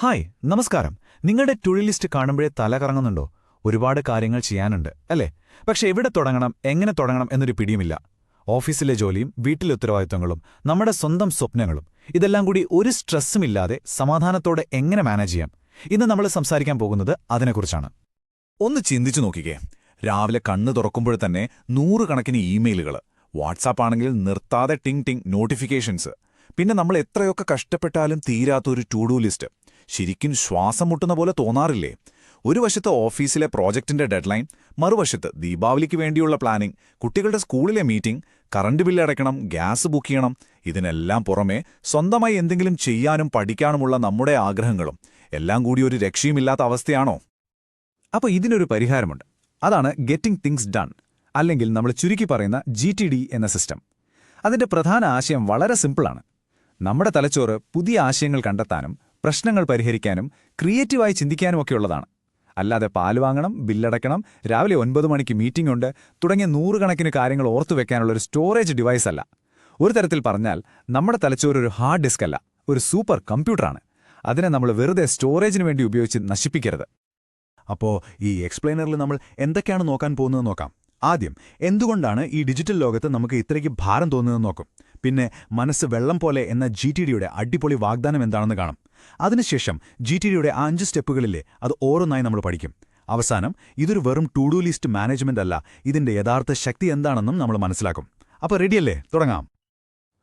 Hi നമസ്കാരം. നിങ്ങളുടെ ടുഴി list കാണുമ്പോഴേ തല കറങ്ങുന്നുണ്ടോ? ഒരുപാട് കാര്യങ്ങൾ ചെയ്യാനുണ്ട് അല്ലേ? പക്ഷെ എവിടെ തുടങ്ങണം എങ്ങനെ തുടങ്ങണം എന്നൊരു പിടിയുമില്ല. ഓഫീസിലെ ജോലിയും വീട്ടിലെ ഉത്തരവാദിത്തങ്ങളും നമ്മുടെ സ്വന്തം സ്വപ്നങ്ങളും ഇതെല്ലാം കൂടി ഒരു സ്ട്രെസ്സുമില്ലാതെ സമാധാനത്തോടെ എങ്ങനെ മാനേജ് ചെയ്യാം? ഇന്ന് നമ്മൾ സംസാരിക്കാൻ പോകുന്നത് അതിനെക്കുറിച്ചാണ്. ഒന്ന് ചിന്തിച്ചു നോക്കിക്കേ. രാവിലെ കണ്ണ് തുറക്കുമ്പോൾ തന്നെ നൂറുകണക്കിന് ഇമെയിലുകൾ വാട്സാപ്പ് ആണെങ്കിൽ നിർത്താതെ ടിങ് ടിങ് നോട്ടിഫിക്കേഷൻസ്. പിന്നെ നമ്മൾ എത്രയൊക്കെ കഷ്ടപ്പെട്ടാലും തീരാത്ത ഒരു ടു ഡു ലിസ്റ്റ് ശരിക്കും ശ്വാസം മുട്ടുന്ന പോലെ തോന്നാറില്ലേ? ഒരു വശത്ത് ഓഫീസിലെ പ്രോജക്റ്റിന്റെ ഡെഡ്ലൈൻ മറുവശത്ത് ദീപാവലിക്ക് വേണ്ടിയുള്ള പ്ലാനിംഗ് കുട്ടികളുടെ സ്കൂളിലെ മീറ്റിംഗ് കറണ്ട് ബില്ല് അടയ്ക്കണം ഗ്യാസ് ബുക്ക് ചെയ്യണം ഇതിനെല്ലാം പുറമെ സ്വന്തമായി എന്തെങ്കിലും ചെയ്യാനും പഠിക്കാനുമുള്ള നമ്മുടെ ആഗ്രഹങ്ങളും എല്ലാം കൂടി ഒരു രക്ഷയുമില്ലാത്ത അവസ്ഥയാണോ? അപ്പോൾ ഇതിനൊരു പരിഹാരമുണ്ട്. അതാണ് ഗെറ്റിംഗ് തിങ്സ് ഡൺ അല്ലെങ്കിൽ നമ്മൾ ചുരുക്കി പറയുന്ന ജി എന്ന സിസ്റ്റം. അതിന്റെ പ്രധാന ആശയം വളരെ സിമ്പിളാണ്. നമ്മുടെ തലച്ചോറ് പുതിയ ആശയങ്ങൾ കണ്ടെത്താനും പ്രശ്നങ്ങൾ പരിഹരിക്കാനും ക്രിയേറ്റീവായി ചിന്തിക്കാനുമൊക്കെയുള്ളതാണ് അല്ലാതെ പാൽ വാങ്ങണം ബില്ലടക്കണം രാവിലെ ഒൻപത് മണിക്ക് മീറ്റിംഗ് ഉണ്ട് തുടങ്ങിയ നൂറുകണക്കിന് കാര്യങ്ങൾ ഓർത്തു വെക്കാനുള്ള ഒരു സ്റ്റോറേജ് ഡിവൈസ് അല്ല. ഒരു തരത്തിൽ പറഞ്ഞാൽ നമ്മുടെ തലച്ചോറ് ഒരു ഹാർഡ് ഡിസ്ക് അല്ല ഒരു സൂപ്പർ കമ്പ്യൂട്ടറാണ്. അതിനെ നമ്മൾ വെറുതെ സ്റ്റോറേജിന് വേണ്ടി ഉപയോഗിച്ച് നശിപ്പിക്കരുത്. അപ്പോൾ ഈ എക്സ്പ്ലെയിനറിൽ നമ്മൾ എന്തൊക്കെയാണ് നോക്കാൻ പോകുന്നത് നോക്കാം. ആദ്യം എന്തുകൊണ്ടാണ് ഈ ഡിജിറ്റൽ ലോകത്ത് നമുക്ക് ഇത്രയ്ക്ക് ഭാരം തോന്നുന്നത് നോക്കും. പിന്നെ മനസ്സ് വെള്ളം പോലെ എന്ന ജി ടി ഡിയുടെ അടിപൊളി വാഗ്ദാനം എന്താണെന്ന് കാണും. അതിനുശേഷം ജി ടി ഡിയുടെ ആ അഞ്ച് സ്റ്റെപ്പുകളിലെ അത് ഓരോന്നായി നമ്മൾ പഠിക്കും. അവസാനം ഇതൊരു വെറും ടു ഡു ലിസ്റ്റ് മാനേജ്മെന്റ് അല്ല ഇതിന്റെ യഥാർത്ഥ ശക്തി എന്താണെന്നും നമ്മൾ മനസ്സിലാക്കും. അപ്പോൾ റെഡിയല്ലേ തുടങ്ങാം.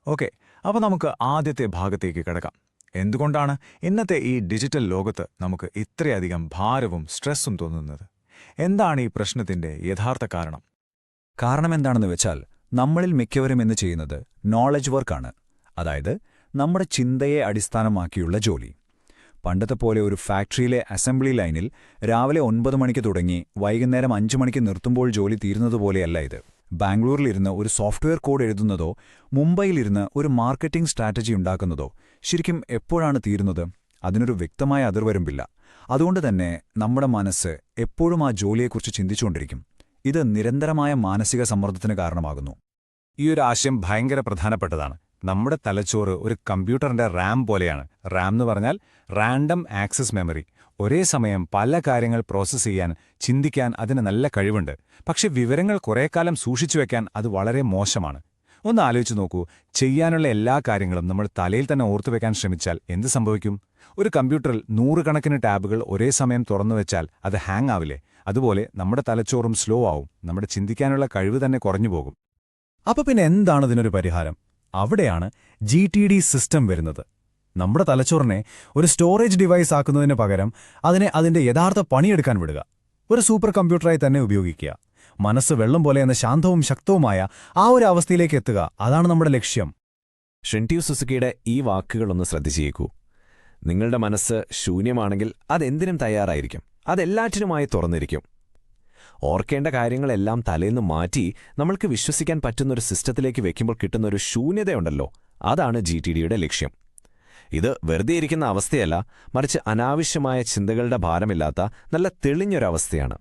ഓക്കെ അപ്പോൾ നമുക്ക് ആദ്യത്തെ ഭാഗത്തേക്ക് കിടക്കാം. എന്തുകൊണ്ടാണ് ഇന്നത്തെ ഈ ഡിജിറ്റൽ ലോകത്ത് നമുക്ക് ഇത്രയധികം ഭാരവും സ്ട്രെസ്സും തോന്നുന്നത്? എന്താണ് ഈ പ്രശ്നത്തിന്റെ യഥാർത്ഥ കാരണം? കാരണം എന്താണെന്ന് വെച്ചാൽ നമ്മളിൽ മിക്കവരും എന്ന് ചെയ്യുന്നത് നോളജ് വർക്കാണ് അതായത് നമ്മുടെ ചിന്തയെ അടിസ്ഥാനമാക്കിയുള്ള ജോലി. പണ്ടത്തെ പോലെ ഒരു ഫാക്ടറിയിലെ അസംബ്ലി ലൈനിൽ രാവിലെ ഒൻപത് മണിക്ക് തുടങ്ങി വൈകുന്നേരം അഞ്ച് മണിക്ക് നിർത്തുമ്പോൾ ജോലി തീരുന്നതുപോലെയല്ല ഇത്. ബാംഗ്ലൂരിലിരുന്ന് ഒരു സോഫ്റ്റ്വെയർ കോഡ് എഴുതുന്നതോ മുംബൈയിലിരുന്ന് ഒരു മാർക്കറ്റിംഗ് സ്ട്രാറ്റജി ഉണ്ടാക്കുന്നതോ ശരിക്കും എപ്പോഴാണ് തീരുന്നത്? അതിനൊരു വ്യക്തമായ അതിർവരമ്പില്ല. അതുകൊണ്ട് തന്നെ നമ്മുടെ മനസ്സ് എപ്പോഴും ആ ജോലിയെക്കുറിച്ച് ചിന്തിച്ചുകൊണ്ടിരിക്കും. ഇത് നിരന്തരമായ മാനസിക സമ്മർദ്ദത്തിന് കാരണമാകുന്നു. ഈ ഒരു ആശയം ഭയങ്കര പ്രധാനപ്പെട്ടതാണ്. നമ്മുടെ തലച്ചോറ് ഒരു കമ്പ്യൂട്ടറിന്റെ റാം പോലെയാണ്. റാം എന്ന് പറഞ്ഞാൽ റാൻഡം ആക്സസ് മെമ്മറി. ഒരേ സമയം പല കാര്യങ്ങൾ പ്രോസസ്സ് ചെയ്യാൻ ചിന്തിക്കാൻ അതിന് നല്ല കഴിവുണ്ട്. പക്ഷെ വിവരങ്ങൾ കുറേക്കാലം സൂക്ഷിച്ചു വെക്കാൻ അത് വളരെ മോശമാണ്. ഒന്ന് ആലോചിച്ച് നോക്കൂ. ചെയ്യാനുള്ള എല്ലാ കാര്യങ്ങളും നമ്മൾ തലയിൽ തന്നെ ഓർത്തു ഓർത്തുവെക്കാൻ ശ്രമിച്ചാൽ എന്ത് സംഭവിക്കും? ഒരു കമ്പ്യൂട്ടറിൽ നൂറുകണക്കിന് ടാബുകൾ ഒരേ സമയം തുറന്നു വെച്ചാൽ അത് ഹാങ് ആവില്ലേ? അതുപോലെ നമ്മുടെ തലച്ചോറും സ്ലോ ആവും. നമ്മുടെ ചിന്തിക്കാനുള്ള കഴിവ് തന്നെ കുറഞ്ഞു പോകും. അപ്പൊ പിന്നെ എന്താണ് ഇതിനൊരു പരിഹാരം? അവിടെയാണ് ജി ടി ഡി സിസ്റ്റം വരുന്നത്. നമ്മുടെ തലച്ചോറിനെ ഒരു സ്റ്റോറേജ് ഡിവൈസ് ആക്കുന്നതിന് പകരം അതിനെ അതിന്റെ യഥാർത്ഥ പണിയെടുക്കാൻ വിടുക. ഒരു സൂപ്പർ കമ്പ്യൂട്ടറായി തന്നെ ഉപയോഗിക്കുക. മനസ്സ് വെള്ളം പോലെ എന്ന ശാന്തവും ശക്തവുമായ ആ ഒരു അവസ്ഥയിലേക്ക് എത്തുക. അതാണ് നമ്മുടെ ലക്ഷ്യം. ഷിന്റ്യൂ സുസുക്കിയുടെ ഈ വാക്കുകളൊന്ന് ശ്രദ്ധിച്ചേക്കൂ. നിങ്ങളുടെ മനസ്സ് ശൂന്യമാണെങ്കിൽ അതെന്തിനും തയ്യാറായിരിക്കും. അതെല്ലാറ്റിനുമായി തുറന്നിരിക്കും. ഓർക്കേണ്ട കാര്യങ്ങളെല്ലാം തലേന്ന് മാറ്റി നമ്മൾക്ക് വിശ്വസിക്കാൻ പറ്റുന്ന ഒരു സിസ്റ്റത്തിലേക്ക് വെക്കുമ്പോൾ കിട്ടുന്ന ഒരു ശൂന്യതയുണ്ടല്ലോ. അതാണ് ജി ടി ഡിയുടെ ലക്ഷ്യം. ഇത് വെറുതെ ഇരിക്കുന്ന അവസ്ഥയല്ല മറിച്ച് അനാവശ്യമായ ചിന്തകളുടെ ഭാരമില്ലാത്ത നല്ല തെളിഞ്ഞൊരവസ്ഥയാണ്.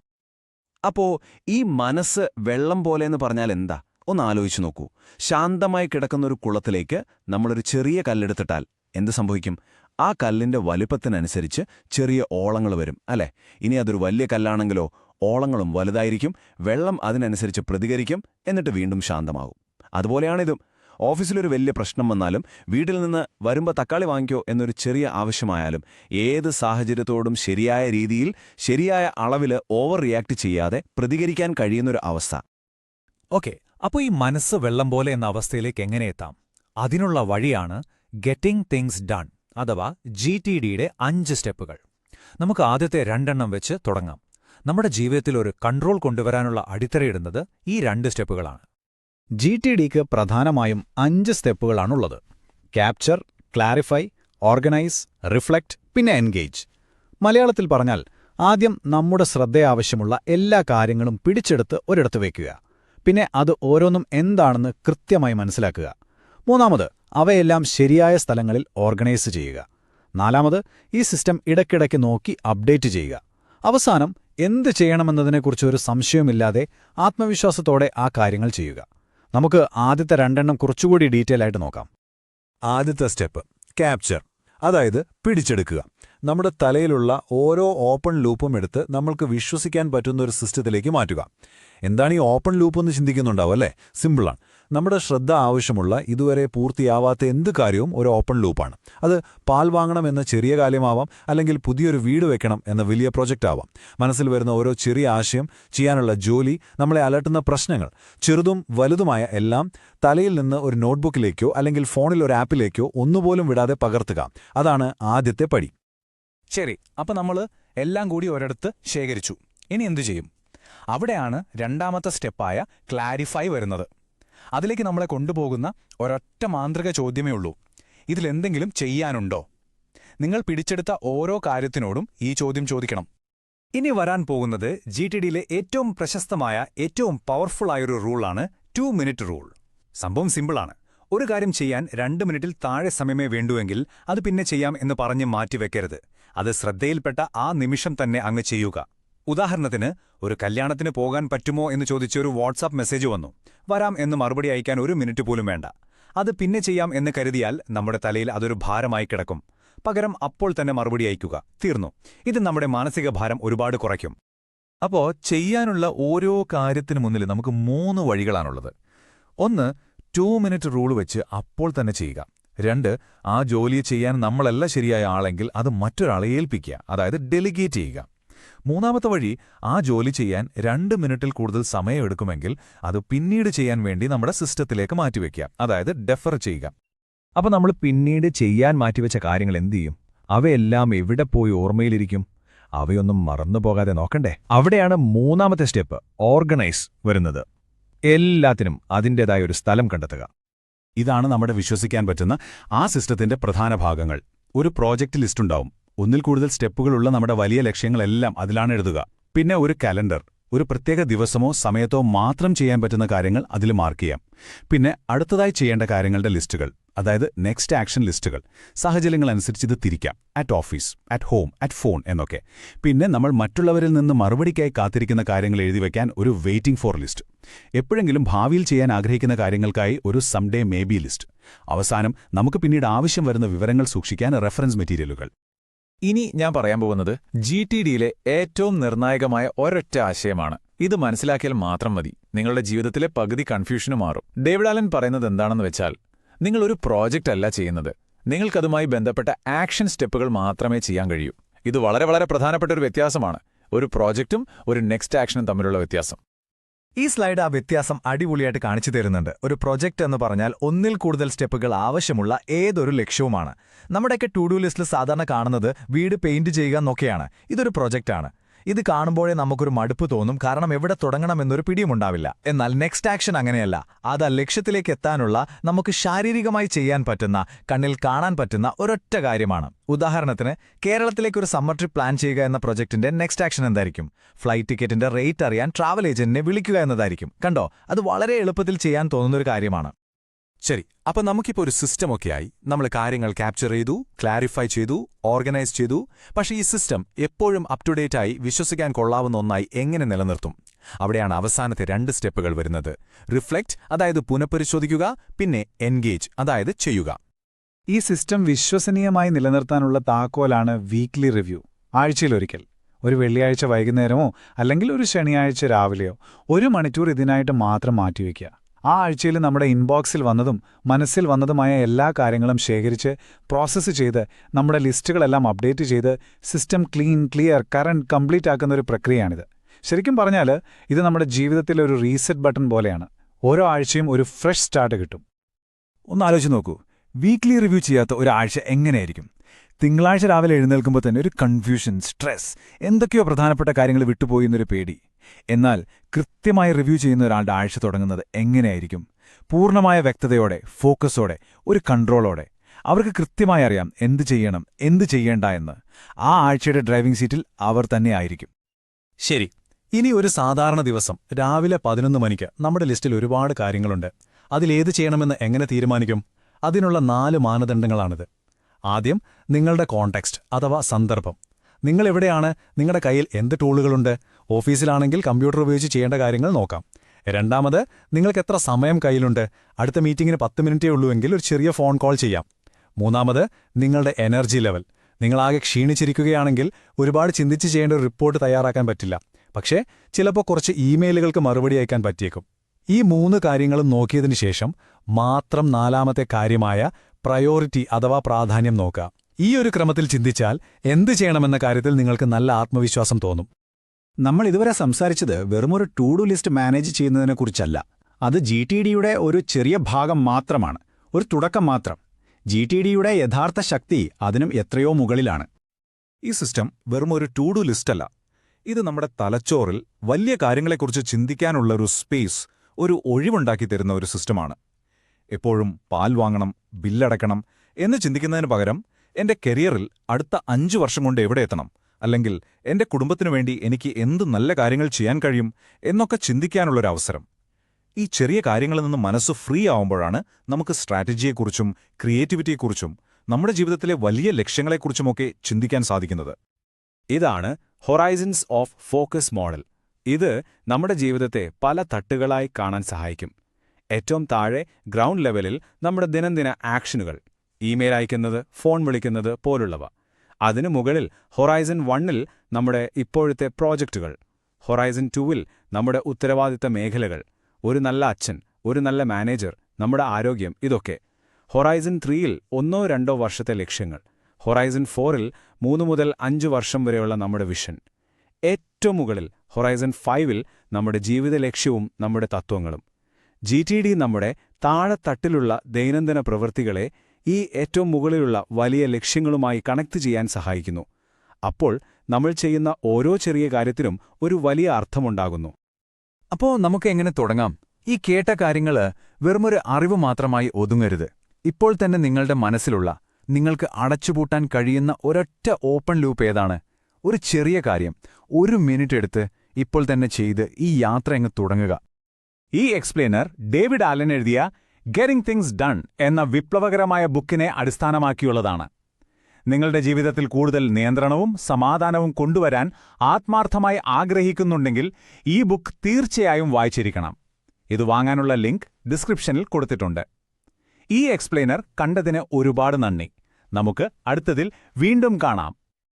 അപ്പോ ഈ മനസ്സ് വെള്ളം പോലെയെന്ന് പറഞ്ഞാൽ എന്താ? ഒന്ന് ആലോചിച്ചു നോക്കൂ. ശാന്തമായി കിടക്കുന്ന ഒരു കുളത്തിലേക്ക് നമ്മളൊരു ചെറിയ കല്ലെടുത്തിട്ടാൽ എന്ത് സംഭവിക്കും? ആ കല്ലിന്റെ വലുപ്പത്തിനനുസരിച്ച് ചെറിയ ഓളങ്ങൾ വരും അല്ലെ? ഇനി അതൊരു വലിയ കല്ലാണെങ്കിലോ ഓളങ്ങളും വലുതായിരിക്കും വെള്ളം അതിനനുസരിച്ച് പ്രതികരിക്കും എന്നിട്ട് വീണ്ടും ശാന്തമാകും. അതുപോലെയാണിതും. ഓഫീസിലൊരു വലിയ പ്രശ്നം വന്നാലും വീട്ടിൽ നിന്ന് വരുമ്പോൾ തക്കാളി വാങ്ങിക്കോ എന്നൊരു ചെറിയ ആവശ്യമായാലും ഏത് സാഹചര്യത്തോടും ശരിയായ രീതിയിൽ ശരിയായ അളവിൽ ഓവർ റിയാക്ട് ചെയ്യാതെ പ്രതികരിക്കാൻ കഴിയുന്നൊരു അവസ്ഥ. ഓക്കെ അപ്പോൾ ഈ മനസ്സ് വെള്ളം പോലെ എന്ന അവസ്ഥയിലേക്ക് എങ്ങനെ എത്താം? അതിനുള്ള വഴിയാണ് ഗെറ്റിംഗ് തിങ്സ് ഡൺ അഥവാ ജി ടി ഡിയുടെ അഞ്ച് സ്റ്റെപ്പുകൾ. നമുക്ക് ആദ്യത്തെ രണ്ടെണ്ണം വെച്ച് തുടങ്ങാം. നമ്മുടെ ജീവിതത്തിൽ ഒരു കൺട്രോൾ കൊണ്ടുവരാനുള്ള അടിത്തറയിടുന്നത് ഈ രണ്ട് സ്റ്റെപ്പുകളാണ്. ജി ടി ഡിക്ക് പ്രധാനമായും അഞ്ച് സ്റ്റെപ്പുകളാണുള്ളത്. ക്യാപ്ചർ ക്ലാരിഫൈ ഓർഗനൈസ് റിഫ്ലക്റ്റ് പിന്നെ എൻഗേജ് മലയാളത്തിൽ പറഞ്ഞാൽ ആദ്യം നമ്മുടെ ശ്രദ്ധയാവശ്യമുള്ള എല്ലാ കാര്യങ്ങളും പിടിച്ചെടുത്ത് ഒരിടത്ത് വയ്ക്കുക പിന്നെ അത് ഓരോന്നും എന്താണെന്ന് കൃത്യമായി മനസ്സിലാക്കുക. മൂന്നാമത് അവയെല്ലാം ശരിയായ സ്ഥലങ്ങളിൽ ഓർഗനൈസ് ചെയ്യുക. നാലാമത് ഈ സിസ്റ്റം ഇടയ്ക്കിടയ്ക്ക് നോക്കി അപ്ഡേറ്റ് ചെയ്യുക. അവസാനം എന്ത് ചെയ്യണമെന്നതിനെക്കുറിച്ച് ഒരു സംശയമില്ലാതെ ആത്മവിശ്വാസത്തോടെ ആ കാര്യങ്ങൾ ചെയ്യുക. നമുക്ക് ആദ്യത്തെ രണ്ടെണ്ണം കുറച്ചുകൂടി ഡീറ്റെയിൽ ആയിട്ട് നോക്കാം. ആദ്യത്തെ സ്റ്റെപ്പ് ക്യാപ്ചർ അതായത് പിടിച്ചെടുക്കുക. നമ്മുടെ തലയിലുള്ള ഓരോ ഓപ്പൺ ലൂപ്പും എടുത്ത് നമ്മൾക്ക് വിശ്വസിക്കാൻ പറ്റുന്ന ഒരു സിസ്റ്റത്തിലേക്ക് മാറ്റുക. എന്താണ് ഈ ഓപ്പൺ ലൂപ്പ് എന്ന് ചിന്തിക്കുന്നുണ്ടാവും അല്ലേ? സിമ്പിളാണ് നമ്മുടെ ശ്രദ്ധ ആവശ്യമുള്ള ഇതുവരെ പൂർത്തിയാവാത്ത എന്ത് കാര്യവും ഒരു ഓപ്പൺ ലൂപ്പാണ്. അത് പാൽ വാങ്ങണം എന്ന ചെറിയ കാര്യമാവാം അല്ലെങ്കിൽ പുതിയൊരു വീട് വെക്കണം എന്ന വലിയ പ്രൊജക്റ്റ് ആവാം മനസ്സിൽ വരുന്ന ഓരോ ചെറിയ ആശയം ചെയ്യാനുള്ള ജോലി നമ്മളെ അലട്ടുന്ന പ്രശ്നങ്ങൾ ചെറുതും വലുതുമായ എല്ലാം തലയിൽ നിന്ന് ഒരു നോട്ട്ബുക്കിലേക്കോ അല്ലെങ്കിൽ ഫോണിൽ ഒരു ആപ്പിലേക്കോ ഒന്നുപോലും വിടാതെ പകർത്തുക. അതാണ് ആദ്യത്തെ പടി. ശരി അപ്പൊ നമ്മൾ എല്ലാം കൂടി ഒരിടത്ത് ശേഖരിച്ചു. ഇനി എന്തു ചെയ്യും? അവിടെയാണ് രണ്ടാമത്തെ സ്റ്റെപ്പായ ക്ലാരിഫൈ വരുന്നത്. അതിലേക്ക് നമ്മളെ കൊണ്ടുപോകുന്ന ഒരൊറ്റ മാന്ത്രിക ചോദ്യമേ ഉള്ളൂ. ഇതിലെന്തെങ്കിലും ചെയ്യാനുണ്ടോ? നിങ്ങൾ പിടിച്ചെടുത്ത ഓരോ കാര്യത്തിനോടും ഈ ചോദ്യം ചോദിക്കണം. ഇനി വരാൻ പോകുന്നത് ജി ടി ഡിയിലെ ഏറ്റവും പ്രശസ്തമായ ഏറ്റവും പവർഫുള്ളായൊരു റൂളാണ് ടു മിനിറ്റ് റൂൾ സംഭവം സിമ്പിളാണ് ഒരു കാര്യം ചെയ്യാൻ രണ്ട് മിനിറ്റിൽ താഴെ സമയമേ വേണ്ടുവെങ്കിൽ അത് പിന്നെ ചെയ്യാം എന്ന് പറഞ്ഞ് മാറ്റിവെക്കരുത്. അത് ശ്രദ്ധയിൽപ്പെട്ട ആ നിമിഷം തന്നെ അങ്ങ് ചെയ്യുക. ഉദാഹരണത്തിന് ഒരു കല്യാണത്തിന് പോകാൻ പറ്റുമോ എന്ന് ചോദിച്ച ഒരു വാട്സാപ്പ് മെസ്സേജ് വന്നു. വരാം എന്ന് മറുപടി അയക്കാൻ ഒരു മിനിറ്റ് പോലും വേണ്ട. അത് പിന്നെ ചെയ്യാം എന്ന് കരുതിയാൽ നമ്മുടെ തലയിൽ അതൊരു ഭാരമായി കിടക്കും. പകരം അപ്പോൾ തന്നെ മറുപടി അയക്കുക. തീർന്നു. ഇത് നമ്മുടെ മാനസിക ഭാരം ഒരുപാട് കുറയ്ക്കും. അപ്പോ ചെയ്യാനുള്ള ഓരോ കാര്യത്തിനു മുന്നിൽ നമുക്ക് മൂന്ന് വഴികളാണുള്ളത്. ഒന്ന് ടു മിനിറ്റ് റൂൾ വെച്ച് അപ്പോൾ തന്നെ ചെയ്യുക. രണ്ട് ആ ജോലി ചെയ്യാൻ നമ്മളല്ല ശരിയായ ആളെങ്കിൽ അത് മറ്റൊരാളെ ഏൽപ്പിക്കുക. അതായത് ഡെലിഗേറ്റ് ചെയ്യുക. മൂന്നാമത്തെ വഴി ആ ജോലി ചെയ്യാൻ രണ്ട് മിനിറ്റിൽ കൂടുതൽ സമയമെടുക്കുമെങ്കിൽ അത് പിന്നീട് ചെയ്യാൻ വേണ്ടി നമ്മുടെ സിസ്റ്റത്തിലേക്ക് മാറ്റിവെക്കുക. അതായത് ഡെഫർ ചെയ്യുക. അപ്പോൾ നമ്മൾ പിന്നീട് ചെയ്യാൻ മാറ്റിവെച്ച കാര്യങ്ങൾ എന്തു ചെയ്യും? അവയെല്ലാം എവിടെ പോയി ഓർമ്മയിലിരിക്കും? അവയൊന്നും മറന്നുപോകാതെ നോക്കണ്ടേ? അവിടെയാണ് മൂന്നാമത്തെ സ്റ്റെപ്പ് ഓർഗനൈസ് വരുന്നത്. എല്ലാത്തിനും അതിന്റെതായ ഒരു സ്ഥലം കണ്ടെത്തുക. ഇതാണ് നമ്മുടെ വിശ്വസിക്കാൻ പറ്റുന്ന ആ സിസ്റ്റത്തിന്റെ പ്രധാന ഭാഗങ്ങൾ. ഒരു പ്രോജക്റ്റ് ലിസ്റ്റ് ഉണ്ടാവും. ഒന്നിൽ കൂടുതൽ സ്റ്റെപ്പുകളുള്ള നമ്മുടെ വലിയ ലക്ഷ്യങ്ങളെല്ലാം അതിലാണ് എഴുതുക. പിന്നെ ഒരു കലണ്ടർ. ഒരു പ്രത്യേക ദിവസമോ സമയത്തോ മാത്രം ചെയ്യാൻ പറ്റുന്ന കാര്യങ്ങൾ അതിൽ മാർക്ക് ചെയ്യാം. പിന്നെ അടുത്തതായി ചെയ്യേണ്ട കാര്യങ്ങളുടെ ലിസ്റ്റുകൾ അതായത് നെക്സ്റ്റ് ആക്ഷൻ ലിസ്റ്റുകൾ. സാഹചര്യങ്ങളനുസരിച്ച് ഇത് തിരിക്കാം. At office at home at phone എന്നൊക്കെ. പിന്നെ നമ്മൾ മറ്റുള്ളവരിൽ നിന്ന് മറുപടിക്കായി കാത്തിരിക്കുന്ന കാര്യങ്ങൾ എഴുതി വയ്ക്കാൻ ഒരു വെയിറ്റിംഗ് ഫോർ ലിസ്റ്റ് എപ്പോഴെങ്കിലും ഭാവിയിൽ ചെയ്യാൻ ആഗ്രഹിക്കുന്ന കാര്യങ്ങൾക്കായി ഒരു സംഡേ മേ ബി ലിസ്റ്റ് അവസാനം നമുക്ക് പിന്നീട് ആവശ്യം വരുന്ന വിവരങ്ങൾ സൂക്ഷിക്കാൻ റെഫറൻസ് മെറ്റീരിയലുകൾ ഇനി ഞാൻ പറയാൻ പോകുന്നത് ജി ടി ഡിയിലെ ഏറ്റവും നിർണായകമായ ഒരൊറ്റ ആശയമാണ്. ഇത് മനസ്സിലാക്കിയാൽ മാത്രം മതി. നിങ്ങളുടെ ജീവിതത്തിലെ പകുതി കൺഫ്യൂഷന് മാറും. ഡേവിഡ് ആലൻ പറയുന്നത് എന്താണെന്ന് വെച്ചാൽ നിങ്ങൾ ഒരു പ്രോജക്റ്റ് അല്ല ചെയ്യുന്നത്. നിങ്ങൾക്കതുമായി ബന്ധപ്പെട്ട ആക്ഷൻ സ്റ്റെപ്പുകൾ മാത്രമേ ചെയ്യാൻ കഴിയൂ. ഇത് വളരെ വളരെ പ്രധാനപ്പെട്ട ഒരു വ്യത്യാസമാണ്. ഒരു പ്രോജക്റ്റും ഒരു നെക്സ്റ്റ് ആക്ഷനും തമ്മിലുള്ള വ്യത്യാസം. ഈ സ്ലൈഡ് ആ വ്യത്യാസം അടിപൊളിയായിട്ട് കാണിച്ചു തരുന്നുണ്ട്. ഒരു പ്രൊജക്റ്റ് എന്ന് പറഞ്ഞാൽ ഒന്നിൽ കൂടുതൽ സ്റ്റെപ്പുകൾ ആവശ്യമുള്ള ഏതൊരു ലക്ഷ്യവുമാണ്. നമ്മുടെയൊക്കെ ടു ഡു ലിസ്റ്റിൽ സാധാരണ കാണുന്നത് വീട് പെയിന്റ് ചെയ്യുക എന്നൊക്കെയാണ്. ഇതൊരു പ്രൊജക്റ്റാണ്. ഇത് കാണുമ്പോഴേ നമുക്കൊരു മടുപ്പ് തോന്നും. കാരണം എവിടെ തുടങ്ങണമെന്നൊരു പിടിയുമുണ്ടാവില്ല എന്നാൽ നെക്സ്റ്റ് ആക്ഷൻ അങ്ങനെയല്ല. അത് ലക്ഷ്യത്തിലേക്ക് എത്താനുള്ള നമുക്ക് ശാരീരികമായി ചെയ്യാൻ പറ്റുന്ന കണ്ണിൽ കാണാൻ പറ്റുന്ന ഒരൊറ്റ കാര്യമാണ്. ഉദാഹരണത്തിന് കേരളത്തിലേക്ക് ഒരു സമ്മർ ട്രിപ്പ് പ്ലാൻ ചെയ്യുക എന്ന പ്രൊജക്ടിന്റെ നെക്സ്റ്റ് ആക്ഷൻ എന്തായിരിക്കും? ഫ്ലൈറ്റ് ടിക്കറ്റിന്റെ റേറ്റ് അറിയാൻ ട്രാവൽ ഏജന്റിനെ വിളിക്കുക എന്നതായിരിക്കും. കണ്ടോ? അത് വളരെ എളുപ്പത്തിൽ ചെയ്യാൻ തോന്നുന്ന ഒരു കാര്യമാണ്. ശരി അപ്പൊ നമുക്കിപ്പോ ഒരു സിസ്റ്റം ഒക്കെ ആയി. നമ്മൾ കാര്യങ്ങൾ ക്യാപ്ചർ ചെയ്തു ക്ലാരിഫൈ ചെയ്തു ഓർഗനൈസ് ചെയ്തു. പക്ഷേ ഈ സിസ്റ്റം എപ്പോഴും അപ് ടു ഡേറ്റ് ആയി വിശ്വസിക്കാൻ കൊള്ളാവുന്ന ഒന്നായി എങ്ങനെ നിലനിർത്തും? അവിടെയാണ് അവസാനത്തെ രണ്ട് സ്റ്റെപ്പുകൾ വരുന്നത്. റിഫ്ലക്ട് അതായത് പുനഃപരിശോധിക്കുക പിന്നെ എൻഗേജ് അതായത് ചെയ്യുക. ഈ സിസ്റ്റം വിശ്വസനീയമായി നിലനിർത്താനുള്ള താക്കോലാണ് വീക്ക്ലി റിവ്യൂ ആഴ്ചയിലൊരിക്കൽ. ഒരു വെള്ളിയാഴ്ച വൈകുന്നേരമോ അല്ലെങ്കിൽ ഒരു ശനിയാഴ്ച രാവിലെയോ ഒരു മണിക്കൂർ ഇതിനായിട്ട് മാത്രം മാറ്റിവെക്കുക. ആ ആഴ്ചയിൽ നമ്മുടെ ഇൻബോക്സിൽ വന്നതും മനസ്സിൽ വന്നതുമായ എല്ലാ കാര്യങ്ങളും ശേഖരിച്ച് പ്രോസസ്സ് ചെയ്ത് നമ്മുടെ ലിസ്റ്റുകളെല്ലാം അപ്ഡേറ്റ് ചെയ്ത് system clean clear current complete ആക്കുന്ന ഒരു പ്രക്രിയയാണിത്. ശരിക്കും പറഞ്ഞാൽ ഇത് നമ്മുടെ ജീവിതത്തിലെ ഒരു റീസെറ്റ് ബട്ടൺ പോലെയാണ്. ഓരോ ആഴ്ചയും ഒരു ഫ്രഷ് സ്റ്റാർട്ട് കിട്ടും. ഒന്ന് ആലോചിച്ച് നോക്കൂ. വീക്ക്ലി റിവ്യൂ ചെയ്യാത്ത ഒരാഴ്ച എങ്ങനെയായിരിക്കും? തിങ്കളാഴ്ച രാവിലെ എഴുന്നേൽക്കുമ്പോൾ തന്നെ ഒരു കൺഫ്യൂഷൻ സ്ട്രെസ് എന്തൊക്കെയോ പ്രധാനപ്പെട്ട കാര്യങ്ങൾ വിട്ടുപോയി എന്നൊരു പേടി. എന്നാൽ കൃത്യമായി റിവ്യൂ ചെയ്യുന്ന ഒരാളുടെ ആഴ്ച തുടങ്ങുന്നത് എങ്ങനെയായിരിക്കും? പൂർണമായ വ്യക്തതയോടെ ഫോക്കസോടെ ഒരു കൺട്രോളോടെ. അവർക്ക് കൃത്യമായി അറിയാം എന്ത് ചെയ്യണം എന്ത് ചെയ്യേണ്ട എന്ന്. ആ ആഴ്ചയുടെ ഡ്രൈവിംഗ് സീറ്റിൽ അവർ തന്നെ ആയിരിക്കും. ശരി. ഇനി ഒരു സാധാരണ ദിവസം രാവിലെ പതിനൊന്ന് മണിക്ക് നമ്മുടെ ലിസ്റ്റിൽ ഒരുപാട് കാര്യങ്ങളുണ്ട്. അതിലേത് ചെയ്യണമെന്ന് എങ്ങനെ തീരുമാനിക്കും? അതിനുള്ള നാല് മാനദണ്ഡങ്ങളാണിത്. ആദ്യം നിങ്ങളുടെ കോണ്ടെക്സ്റ്റ് അഥവാ സന്ദർഭം. നിങ്ങളെവിടെയാണ് നിങ്ങളുടെ കയ്യിൽ എന്ത് ടൂളുകളുണ്ട്? ഓഫീസിലാണെങ്കിൽ കമ്പ്യൂട്ടർ ഉപയോഗിച്ച് ചെയ്യേണ്ട കാര്യങ്ങൾ നോക്കാം. രണ്ടാമത് നിങ്ങൾക്ക് എത്ര സമയം കയ്യിലുണ്ട്? അടുത്ത മീറ്റിംഗിന് പത്ത് മിനിറ്റേ ഉള്ളൂവെങ്കിൽ ഒരു ചെറിയ ഫോൺ കോൾ ചെയ്യാം. മൂന്നാമത് നിങ്ങളുടെ എനർജി ലെവൽ. നിങ്ങളാകെ ക്ഷീണിച്ചിരിക്കുകയാണെങ്കിൽ ഒരുപാട് ചിന്തിച്ച് ചെയ്യേണ്ട ഒരു റിപ്പോർട്ട് തയ്യാറാക്കാൻ പറ്റില്ല. പക്ഷേ ചിലപ്പോൾ കുറച്ച് ഇമെയിലുകൾക്ക് മറുപടി അയക്കാൻ പറ്റിയേക്കും. ഈ മൂന്ന് കാര്യങ്ങളും നോക്കിയതിനു ശേഷം മാത്രം നാലാമത്തെ കാര്യമായ പ്രയോറിറ്റി അഥവാ പ്രാധാന്യം നോക്കുക. ഈ ഒരു ക്രമത്തിൽ ചിന്തിച്ചാൽ എന്ത് ചെയ്യണമെന്ന കാര്യത്തിൽ നിങ്ങൾക്ക് നല്ല ആത്മവിശ്വാസം തോന്നും. നമ്മൾ ഇതുവരെ സംസാരിച്ചത് വെറുമൊരു ടു ഡു ലിസ്റ്റ് മാനേജ് ചെയ്യുന്നതിനെക്കുറിച്ചല്ല അത് ജി ടി ഡിയുടെ ഒരു ചെറിയ ഭാഗം മാത്രമാണ്. ഒരു തുടക്കം മാത്രം. ജി ടി ഡിയുടെ യഥാർത്ഥ ശക്തി അതിനും എത്രയോ മുകളിലാണ്. ഈ സിസ്റ്റം വെറും ഒരു ടു ഡു ലിസ്റ്റല്ല. ഇത് നമ്മുടെ തലച്ചോറിൽ വലിയ കാര്യങ്ങളെക്കുറിച്ച് ചിന്തിക്കാനുള്ള ഒരു സ്പേസ് ഒരു ഒഴിവുണ്ടാക്കി തരുന്ന ഒരു സിസ്റ്റമാണ്. എപ്പോഴും പാൽ വാങ്ങണം ബില്ലടക്കണം എന്ന് ചിന്തിക്കുന്നതിന് പകരം എന്റെ കരിയറിൽ അടുത്ത അഞ്ചു വർഷം കൊണ്ട് എവിടെ എത്തണം? അല്ലെങ്കിൽ എന്റെ കുടുംബത്തിനു വേണ്ടി എനിക്ക് എന്ത് നല്ല കാര്യങ്ങൾ ചെയ്യാൻ കഴിയും എന്നൊക്കെ ചിന്തിക്കാനുള്ളൊരു അവസരം ഈ ചെറിയ കാര്യങ്ങളിൽ നിന്ന് മനസ്സ് ഫ്രീ ആവുമ്പോഴാണ് നമുക്ക് സ്ട്രാറ്റജിയെക്കുറിച്ചും ക്രിയേറ്റിവിറ്റിയെക്കുറിച്ചും നമ്മുടെ ജീവിതത്തിലെ വലിയ ലക്ഷ്യങ്ങളെക്കുറിച്ചുമൊക്കെ ചിന്തിക്കാൻ സാധിക്കുന്നത്. ഇതാണ് ഹൊറൈസൻസ് ഓഫ് ഫോക്കസ് മോഡൽ ഇത് നമ്മുടെ ജീവിതത്തെ പല തട്ടുകളായി കാണാൻ സഹായിക്കും. ഏറ്റവും താഴെ ഗ്രൗണ്ട് ലെവലിൽ നമ്മുടെ ദിനംദിന ആക്ഷനുകൾ ഇമെയിൽ അയക്കുന്നത് ഫോൺ വിളിക്കുന്നത് പോലുള്ളവ. അതിനു മുകളിൽ ഹൊറൈസൺ വണ്ണിൽ നമ്മുടെ ഇപ്പോഴത്തെ പ്രോജക്റ്റുകൾ. ഹൊറൈസൺ ടൂവിൽ നമ്മുടെ ഉത്തരവാദിത്ത മേഖലകൾ. ഒരു നല്ല അച്ഛൻ ഒരു നല്ല മാനേജർ നമ്മുടെ ആരോഗ്യം ഇതൊക്കെ. ഹൊറൈസൺ ത്രീയിൽ ഒന്നോ രണ്ടോ വർഷത്തെ ലക്ഷ്യങ്ങൾ. ഹൊറൈസൺ ഫോറിൽ മൂന്ന് മുതൽ അഞ്ച് വർഷം വരെയുള്ള നമ്മുടെ വിഷൻ ഏറ്റവും മുകളിൽ ഹൊറൈസൺ ഫൈവിൽ നമ്മുടെ ജീവിത ലക്ഷ്യവും നമ്മുടെ തത്വങ്ങളും. ജി നമ്മുടെ താഴെത്തട്ടിലുള്ള ദൈനംദിന പ്രവൃത്തികളെ ഈ ഏറ്റവും മുകളിലുള്ള വലിയ ലക്ഷ്യങ്ങളുമായി കണക്ട് ചെയ്യാൻ സഹായിക്കുന്നു. അപ്പോൾ നമ്മൾ ചെയ്യുന്ന ഓരോ ചെറിയ കാര്യത്തിനും ഒരു വലിയ അർത്ഥമുണ്ടാകുന്നു. അപ്പോ നമുക്ക് എങ്ങനെ തുടങ്ങാം? ഈ കേട്ട കാര്യങ്ങൾ വെറുമൊരു അറിവ് മാത്രമായി ഒതുങ്ങരുത്. ഇപ്പോൾ തന്നെ നിങ്ങളുടെ മനസ്സിലുള്ള നിങ്ങൾക്ക് അടച്ചുപൂട്ടാൻ കഴിയുന്ന ഒരൊറ്റ ഓപ്പൺ ലൂപ്പ് ഏതാണ്? ഒരു ചെറിയ കാര്യം ഒരു മിനിറ്റ് എടുത്ത് ഇപ്പോൾ തന്നെ ചെയ്ത് ഈ യാത്ര അങ്ങ് തുടങ്ങുക. ഈ എക്സ്പ്ലെയിനർ ഡേവിഡ് ആലൻ എഴുതിയ ഗെറ്റിംഗ് തിങ്സ് ഡൺ എന്ന വിപ്ലവകരമായ ബുക്കിനെ അടിസ്ഥാനമാക്കിയുള്ളതാണ്. നിങ്ങളുടെ ജീവിതത്തിൽ കൂടുതൽ നിയന്ത്രണവും സമാധാനവും കൊണ്ടുവരാൻ ആത്മാർത്ഥമായി ആഗ്രഹിക്കുന്നുണ്ടെങ്കിൽ ഈ ബുക്ക് തീർച്ചയായും വായിച്ചിരിക്കണം. ഇത് വാങ്ങാനുള്ള ലിങ്ക് ഡിസ്ക്രിപ്ഷനിൽ കൊടുത്തിട്ടുണ്ട്. ഈ എക്സ്പ്ലെയിനർ കണ്ടതിന് ഒരുപാട് നന്ദി. നമുക്ക് അടുത്തതിൽ വീണ്ടും കാണാം.